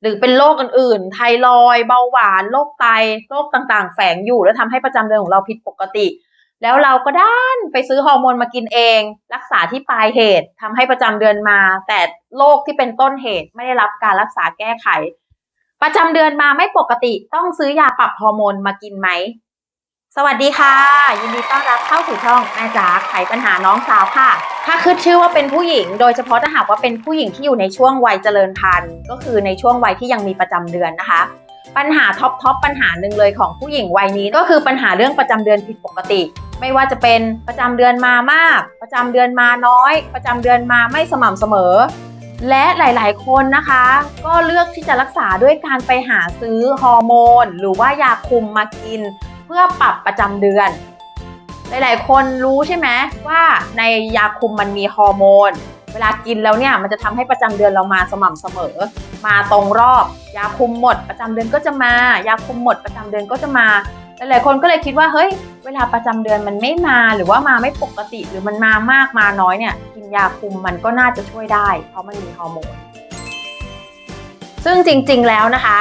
หรือเป็นโรคอื่นๆ ไทรอยด์เบาหวานโรคไตโรคต่างๆ แฝงอยู่แล้วทำให้ประจำเดือนของเราผิดปกติ แล้วเราก็ด้านไปซื้อฮอร์โมนมากินเอง รักษาที่ปลายเหตุทำให้ประจำเดือนมา แต่โรคที่เป็นต้นเหตุไม่ได้รับการรักษาแก้ไข ประจำเดือนมาไม่ปกติต้องซื้อยาปรับฮอร์โมนมากินไหม สวัสดีค่ะ ยินดีต้อนรับเข้าสู่ช่องแม่จ๋าไขปัญหาน้องสาวค่ะ ถ้าขึ้นชื่อว่าเป็นผู้หญิง โดยเฉพาะถ้าหากว่าเป็นผู้หญิงที่อยู่ในช่วงวัยเจริญพันธุ์ ก็คือในช่วงวัยที่ยังมีประจำเดือนนะคะ ปัญหาท็อปทอปปัญหาหนึ่งเลยของผู้หญิงวัยนี้ก็คือปัญหาเรื่องประจำเดือนผิดปกติ ไม่ว่าจะเป็นประจำเดือนมามาก ประจำเดือนมาน้อย ประจำเดือนมาไม่สม่ำเสมอ และหลายๆ คนนะคะ ก็เลือกที่จะรักษาด้วยการไปหาซื้อฮอร์โมน หรือว่ายาคุมมากิน เพื่อปรับประจำเดือน หลายๆ คนรู้ใช่ไหมว่าในยาคุมมันมีฮอร์โมน เวลากินแล้วเนี่ยมันจะทำให้ประจำเดือนเรามาสม่ำเสมอ มาตรงรอบ ยาคุมหมดประจำเดือนก็จะมา ยาคุมหมดประจำเดือนก็จะมาหลายๆคนก็เลยคิดว่าเฮ้ย เวลาประจำเดือนมันไม่มาหรือว่ามาไม่ปกติหรือมันมามากมาน้อยเนี่ยกินยาคุมมันก็น่าจะช่วยได้ เพราะมันมีฮอร์โมนซึ่งจริง ๆ แล้วนะคะ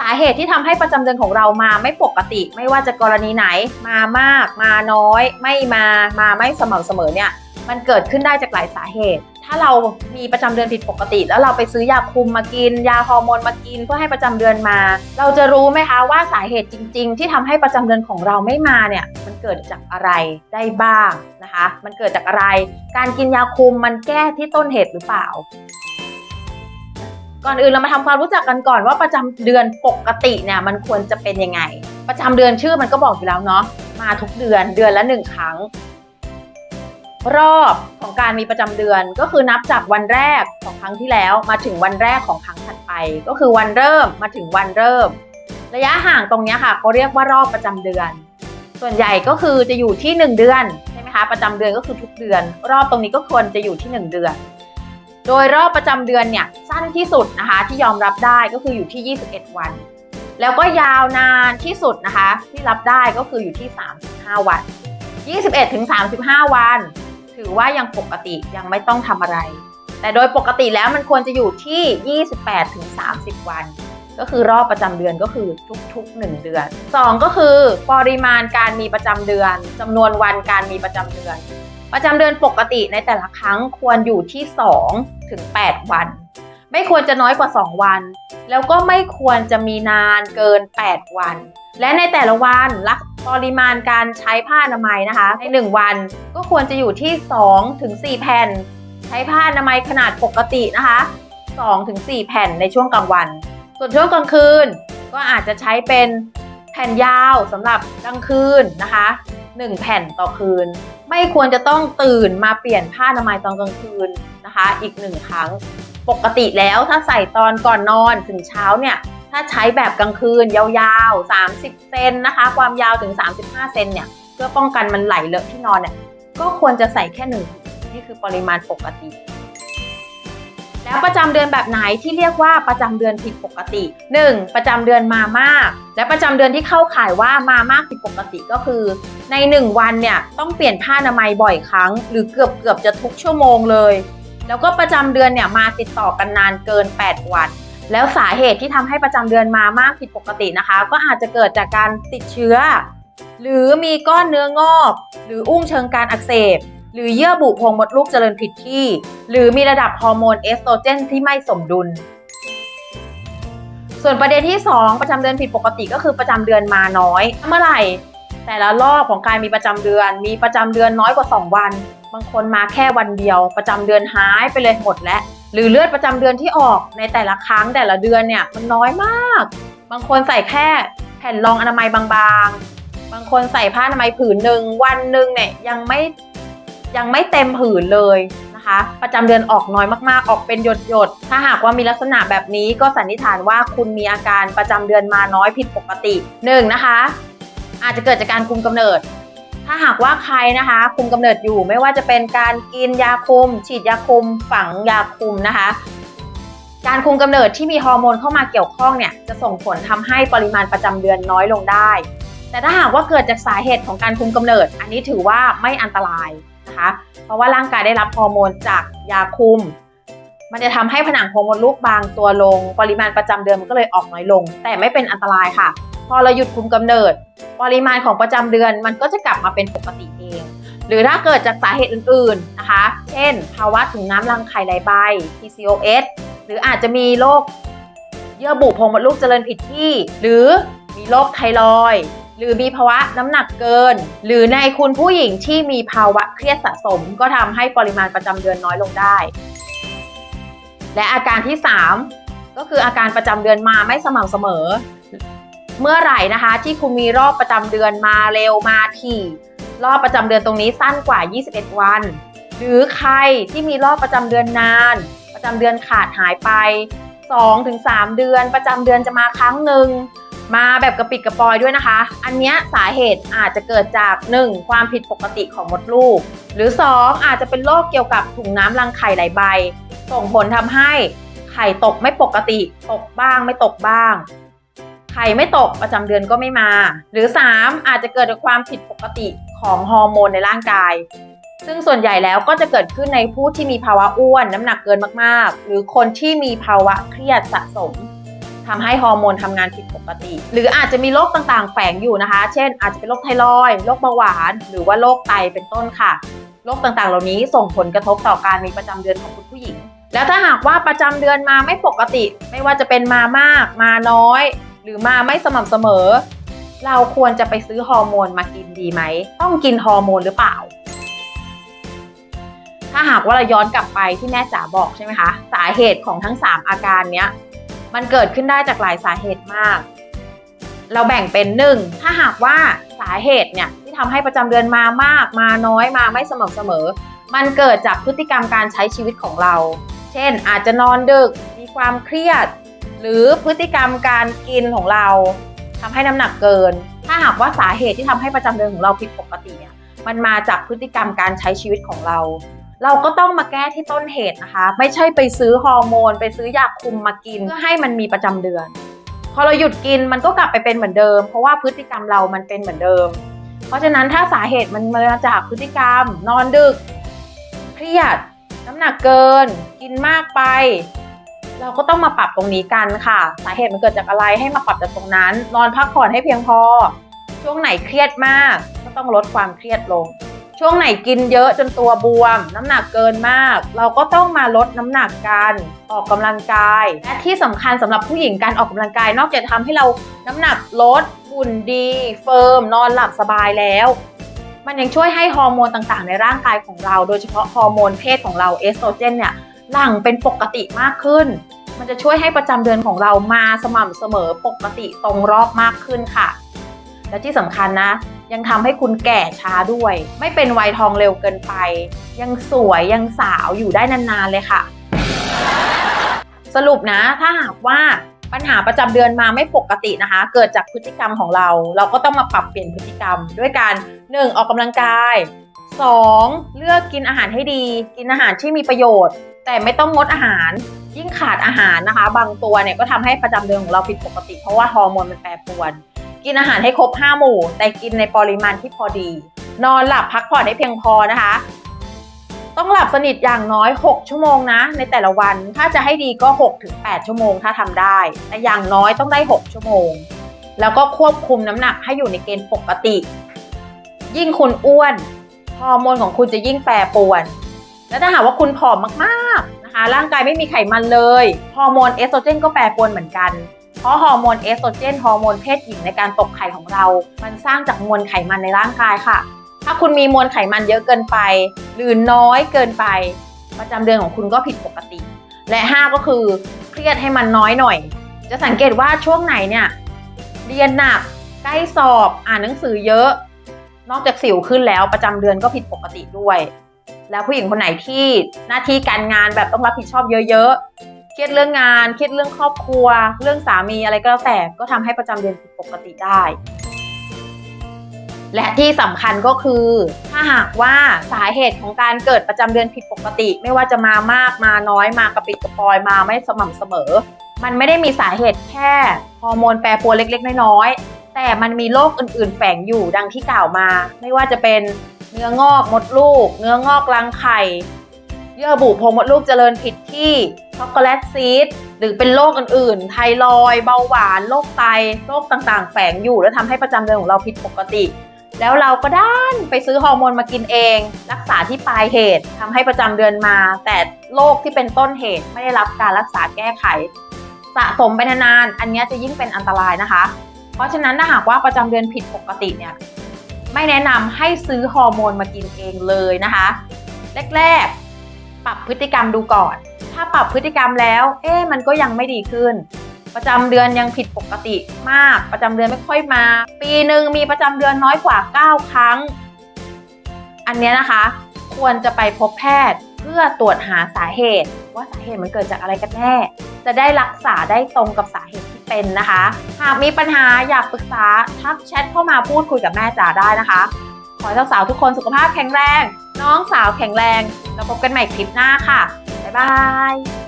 สาเหตุที่ทำให้ประจำเดือนของเรามาไม่ปกติ ไม่ว่าจะกรณีไหนมามาก มาน้อย ไม่มามาไม่สม่ำเสมอเนี่ยมันเกิดขึ้นได้จากหลายสาเหตุ ถ้าเรามีประจำเดือนผิดปกติ แล้วเราไปซื้อยาคุมมากิน ยาฮอร์โมนมากินเพื่อให้ประจำเดือนมา เราจะรู้ไหมคะว่าสาเหตุจริง ๆ ที่ทำให้ประจำเดือนของเราไม่มาเนี่ย มันเกิดจากอะไรได้บ้างนะคะ มันเกิดจากอะไร การกินยาคุมมันแก้ที่ต้นเหตุหรือเปล่า ก่อนอื่นเรามาทำความรู้จักกันก่อนว่าประจำเดือนปกติเนี่ยมันควรจะเป็นยังไง ประจำเดือนชื่อมันก็บอกอยู่แล้วเนาะมาทุกเดือนเดือนละหนึ่งครั้ง รอบของการมีประจำเดือนก็คือนับจากวันแรกของครั้งที่แล้วมาถึงวันแรกของครั้งถัดไป ก็คือวันเริ่มมาถึงวันเริ่ม ระยะห่างตรงนี้ค่ะเขาเรียกว่ารอบประจำเดือน ส่วนใหญ่ก็คือจะอยู่ที่ 1 เดือนใช่ไหมคะประจำเดือนก็คือทุกเดือน รอบตรงนี้ก็ควรจะอยู่ที่ 1 เดือน โดยรอบประจำเดือนเนี่ยสั้นที่สุดนะคะที่ยอมรับได้ก็คืออยู่ที่ 21 วัน แล้วก็ยาวนานที่สุดนะคะที่รับได้ก็คืออยู่ที่ 35 วัน 21ถึง35 วัน ถือว่ายังปกติยังไม่ต้องทำอะไร แต่โดยปกติแล้วมันควรจะอยู่ที่ 28ถึง30 วันก็คือรอบประจำเดือนก็คือทุกๆ 1 เดือน 2 ก็คือปริมาณการมีประจำเดือนจำนวนวันการมีประจำเดือน ประจำเดือนปกติในแต่ละครั้งควรอยู่ที่ 2 ถึง 8 วัน ไม่ควรจะน้อยกว่า 2 วัน แล้วก็ไม่ควรจะมีนานเกิน 8 วัน และในแต่ละวันลักปริมาณการใช้ผ้าอนามัยนะคะ ใน 1 วันก็ควรจะอยู่ที่ 2 ถึง 4 แผ่น ใช้ผ้าอนามัยขนาดปกตินะคะ 2 ถึง 4 แผ่นในช่วงกลางวัน ส่วนช่วงกลางคืนก็อาจจะใช้เป็นแผ่นยาวสำหรับกลางคืนนะคะ 1 แผ่นต่อคืน ไม่ควรจะต้องตื่นมาเปลี่ยนผ้าอนามัยตอนกลางคืนนะคะ อีกหนึ่งครั้ง ปกติแล้วถ้าใส่ตอนก่อนนอนถึงเช้าเนี่ย ถ้าใช้แบบกลางคืนยาวๆ 30 เซนนะคะ ความยาวถึง 35 เซนเนี่ย เพื่อป้องกันมันไหลเลอะที่นอนเนี่ย ก็ควรจะใส่แค่หนึ่งนี่คือปริมาณปกติ แล้วประจำเดือนแบบไหนที่เรียกว่าประจำเดือนผิดปกติ 1. ประจำเดือนมามาก และประจำเดือนที่เข้าข่ายว่ามามากผิดปกติก็คือ ใน 1 วันเนี่ยต้องเปลี่ยนผ้าอนามัยบ่อยครั้ง หรือเกือบเกือบจะทุกชั่วโมงเลย แล้วก็ประจำเดือนเนี่ยมาติดต่อกันนานเกิน 8 วัน แล้วสาเหตุที่ทำให้ประจำเดือนมามากผิดปกตินะคะ ก็อาจจะเกิดจากการติดเชื้อ หรือมีก้อนเนื้องอก หรืออุ้งเชิงการอักเสบ หรือเยื่อบุโพรงมดลูกเจริญผิดที่ หรือมีระดับฮอร์โมนเอสโตรเจนที่ไม่สมดุล ส่วนประเด็นที่ 2 ประจำเดือนผิดปกติก็คือประจำเดือนมาน้อย เมื่อไหร่ แต่ละรอบของการมีประจำเดือน มีประจำเดือนน้อยกว่า 2 วัน บางคนมาแค่วันเดียว ประจำเดือนหายไปเลยหมดแล้วหรือเลือดประจำเดือนที่ออกในแต่ละครั้งแต่ละเดือนเนี่ยมันน้อยมาก บางคนใส่แค่แผ่นรองอนามัยบางๆ บางคนใส่ผ้าอนามัยผืนหนึ่งวันหนึ่งเนี่ยยังไม่ ยังไม่เต็มผืนเลยนะคะ ประจำเดือนออกน้อยมากๆ ออกเป็นหยดๆถ้าหากว่ามีลักษณะแบบนี้ก็สันนิษฐานว่าคุณมีอาการประจำเดือนมาน้อยผิดปกติหนึ่งนะคะ อาจจะเกิดจากการคุมกำเนิด ถ้าหากว่าใครนะคะ คุมกำเนิดอยู่ไม่ว่าจะเป็นการกินยาคุม ฉีดยาคุม ฝังยาคุมนะคะการคุมกำเนิดที่มีฮอร์โมนเข้ามาเกี่ยวข้องเนี่ยจะส่งผลทำให้ปริมาณประจำเดือนน้อยลงได้ แต่ถ้าหากว่าเกิดจากสาเหตุของการคุมกำเนิด อันนี้ถือว่าไม่อันตราย นะคะ เพราะว่าร่างกายได้รับฮอร์โมนจากยาคุม มันจะทำให้ผนังโพรงมดลูกบางตัวลง ปริมาณประจำเดือนมันก็เลยออกน้อยลง แต่ไม่เป็นอันตรายค่ะ พอเราหยุดคุมกำเนิด ปริมาณของประจำเดือนมันก็จะกลับมาเป็นปกติเอง หรือถ้าเกิดจากสาเหตุอื่นๆนะคะ เช่น ภาวะถุงน้ำรังไข่ไหลายใบ PCOS หรืออาจจะมีโรคเยื่อบุโพรงมดลูกเจริญผิดที่ หรือมีโรคไทรอยด์ หรือมีภาวะน้ำหนักเกิน หรือในคุณผู้หญิงที่มีภาวะเครียดสะสม ก็ทำให้ปริมาณประจำเดือนน้อยลงได้ และอาการที่ 3 ก็คืออาการประจำเดือนมาไม่สม่ำเสมอ เมื่อไหร่นะคะที่คุณมีรอบประจำเดือนมาเร็วมาถี่รอบประจำเดือนตรงนี้สั้นกว่า 21 วัน หรือใครที่มีรอบประจำเดือนนาน ประจำเดือนขาดหายไป 2-3 เดือน ประจำเดือนจะมาครั้งหนึ่ง มาแบบกระปิดกระปอยด้วยนะคะ อันนี้สาเหตุอาจจะเกิดจาก 1. ความผิดปกติของมดลูก หรือ 2. อาจจะเป็นโรคเกี่ยวกับถุงน้ำรังไข่หลายใบ ส่งผลทำให้ไข่ตกไม่ปกติ ตกบ้างไม่ตกบ้าง ไข่ไม่ตกประจำเดือนก็ไม่มา หรือ 3. อาจจะเกิดจากความผิดปกติของฮอร์โมนในร่างกาย ซึ่งส่วนใหญ่แล้วก็จะเกิดขึ้นในผู้ที่มีภาวะอ้วนน้ำหนักเกินมากๆ หรือคนที่มีภาวะเครียดสะสม ทำให้ฮอร์โมนทำงานผิดปกติ หรืออาจจะมีโรคต่างๆ แฝงอยู่นะคะ เช่น อาจจะเป็นโรคไทรอยด์โรคเบาหวาน หรือว่าโรคไตเป็นต้นค่ะโรคต่างๆ เหล่านี้ส่งผลกระทบต่อการมีประจำเดือนของคุณผู้หญิง แล้วถ้าหากว่าประจำเดือนมาไม่ปกติ ไม่ว่าจะเป็นมามาก มาน้อย หรือมาไม่สม่ำเสมอ เราควรจะไปซื้อฮอร์โมนมากินดีไหม ต้องกินฮอร์โมนหรือเปล่า ถ้าหากว่าเราย้อนกลับไปที่แม่จ๋าบอกใช่ไหมคะ สาเหตุของทั้ง 3 อาการเนี้ย มันเกิดขึ้นได้จากหลายสาเหตุมาก เราแบ่งเป็นหนึ่งถ้าหากว่าสาเหตุเนี่ยที่ทำให้ประจำเดือนมามาก มาน้อยมาไม่สม่ำเสมอ มันเกิดจากพฤติกรรมการใช้ชีวิตของเรา เช่น อาจจะนอนดึกมีความเครียด หรือพฤติกรรมการกินของเราทำให้น้ำหนักเกิน ถ้าหากว่าสาเหตุที่ทำให้ประจำเดือนของเราผิดปกติเนี่ยมันมาจากพฤติกรรมการใช้ชีวิตของเรา เราก็ต้องมาแก้ที่ต้นเหตุนะคะ ไม่ใช่ไปซื้อฮอร์โมน ไปซื้อยาคุมมากินเพื่อให้มันมีประจำเดือน พอเราหยุดกินมันก็กลับไปเป็นเหมือนเดิม เพราะว่าพฤติกรรมเรามันเป็นเหมือนเดิม เพราะฉะนั้นถ้าสาเหตุมันมาจากพฤติกรรม นอนดึก เครียด น้ำหนักเกิน กินมากไป เราก็ต้องมาปรับตรงนี้กันค่ะ สาเหตุมันเกิดจากอะไรให้มาปรับจากตรงนั้น นอนพักผ่อนให้เพียงพอ ช่วงไหนเครียดมากก็ต้องลดความเครียดลง ช่วงไหนกินเยอะจนตัวบวม น้ำหนักเกินมาก เราก็ต้องมาลดน้ำหนักกันออกกำลังกาย และที่สำคัญสำหรับผู้หญิงการออกกำลังกาย นอกจากจะทำให้เราน้ำหนักลดหุ่นดี เฟิร์ม นอนหลับสบายแล้ว มันยังช่วยให้ฮอร์โมนต่างๆ ในร่างกายของเรา โดยเฉพาะฮอร์โมนเพศของเราเอสโตรเจนเนี่ยหลั่งเป็นปกติมากขึ้น มันจะช่วยให้ประจำเดือนของเรามาสม่ำเสมอปกติตรงรอบมากขึ้นค่ะ และที่สำคัญนะ ยังทำให้คุณแก่ช้าด้วย ไม่เป็นวัยทองเร็วเกินไป ยังสวยยังสาวอยู่ได้นานๆเลยค่ะ สรุปนะถ้าหากว่าปัญหาประจำเดือนมาไม่ปกตินะคะ เกิดจากพฤติกรรมของเรา เราก็ต้องมาปรับเปลี่ยนพฤติกรรม ด้วยการ 1. ออกกำลังกาย 2. เลือกกินอาหารให้ดี กินอาหารที่มีประโยชน์ แต่ไม่ต้องงดอาหาร ยิ่งขาดอาหารนะคะ บางตัวเนี่ยก็ทำให้ประจำเดือนของเราผิดปกติ เพราะว่าฮอร์โมนมันแปรปรวน กินอาหารให้ครบ 5 หมู่ แต่กินในปริมาณที่พอดี นอนหลับพักผ่อนให้เพียงพอนะคะ ต้องหลับสนิทอย่างน้อย 6 ชั่วโมงนะ ในแต่ละวันถ้าจะให้ดีก็ 6-8 ชั่วโมงถ้าทำได้ แต่อย่างน้อยต้องได้ 6 ชั่วโมง แล้วก็ควบคุมน้ำหนักให้อยู่ในเกณฑ์ปกติ ยิ่งคุณอ้วนฮอร์โมนของคุณจะยิ่งแปรปรวน และถ้าหากว่าคุณผอมมากๆนะคะ ร่างกายไม่มีไขมันเลย ฮอร์โมนเอสโตรเจนก็แปรปรวนเหมือนกัน เพราะฮอร์โมนเอสโตรเจนฮอร์โมนเพศหญิงในการตกไข่ของเรา มันสร้างจากมวลไขมันในร่างกายค่ะ ถ้าคุณมีมวลไขมันเยอะเกินไป หรือน้อยเกินไป ประจำเดือนของคุณก็ผิดปกติ และ 5 ก็คือเครียดให้มันน้อยหน่อย จะสังเกตว่าช่วงไหนเนี่ยเรียนหนักใกล้สอบอ่านหนังสือเยอะ นอกจากสิวขึ้นแล้วประจำเดือนก็ผิดปกติด้วย แล้วผู้หญิงคนไหนที่หน้าที่การงานแบบต้องรับผิดชอบเยอะๆ รียดเรื่องงาน เครียดเรื่องครอบครัว เรื่องสามีอะไรก็แล้วแต่ก็ทำให้ประจำเดือนผิดปกติได้ และที่สำคัญก็คือ ถ้าหากว่าสาเหตุของการเกิดประจำเดือนผิดปกติ ไม่ว่าจะมามากมาน้อยมากระปิดกระปอยมาไม่สม่ำเสมอ มันไม่ได้มีสาเหตุแค่ฮอร์โมนแปรปรวนเล็กๆ น้อยๆแต่มันมีโรคอื่น ๆ แฝงอยู่ดังที่กล่าวมา ไม่ว่าจะเป็นเนื้องอกมดลูก เนื้องอกรังไข่ เยื่อบุโพรงมดลูกเจริญผิดที่ช็อกโกแลตซีดหรือเป็นโรคอื่นๆ ไทรอยด์เบาหวานโรคไตโรคต่างๆ แฝงอยู่ แล้วทำให้ประจำเดือนของเราผิดปกติ แล้วเราก็ด้านไปซื้อฮอร์โมนมากินเอง รักษาที่ปลายเหตุทำให้ประจำเดือนมา แต่โรคที่เป็นต้นเหตุไม่ได้รับการรักษาแก้ไข สะสมไปนานๆอันนี้จะยิ่งเป็นอันตรายนะคะ เพราะฉะนั้นถ้าหากว่าประจำเดือนผิดปกติเนี่ยไม่แนะนำให้ซื้อฮอร์โมนมากินเองเลยนะคะ แรกๆ ปรับพฤติกรรมดูก่อน ถ้าปรับพฤติกรรมแล้ว เอ๊ะมันก็ยังไม่ดีขึ้น ประจำเดือนยังผิดปกติมาก ประจำเดือนไม่ค่อยมา ปีหนึ่งมีประจำเดือนน้อยกว่า 9 ครั้ง อันเนี้ยนะคะ ควรจะไปพบแพทย์เพื่อตรวจหาสาเหตุ ว่าสาเหตุมันเกิดจากอะไรกันแน่ จะได้รักษาได้ตรงกับสาเหตุที่เป็นนะคะ หากมีปัญหาอยากปรึกษาทักแชทเข้ามาพูดคุยกับแม่จ๋าได้นะคะ ขอให้สาวๆทุกคนสุขภาพแข็งแรง น้องสาวแข็งแรง แล้วพบกันใหม่คลิปหน้าค่ะ บ๊ายบาย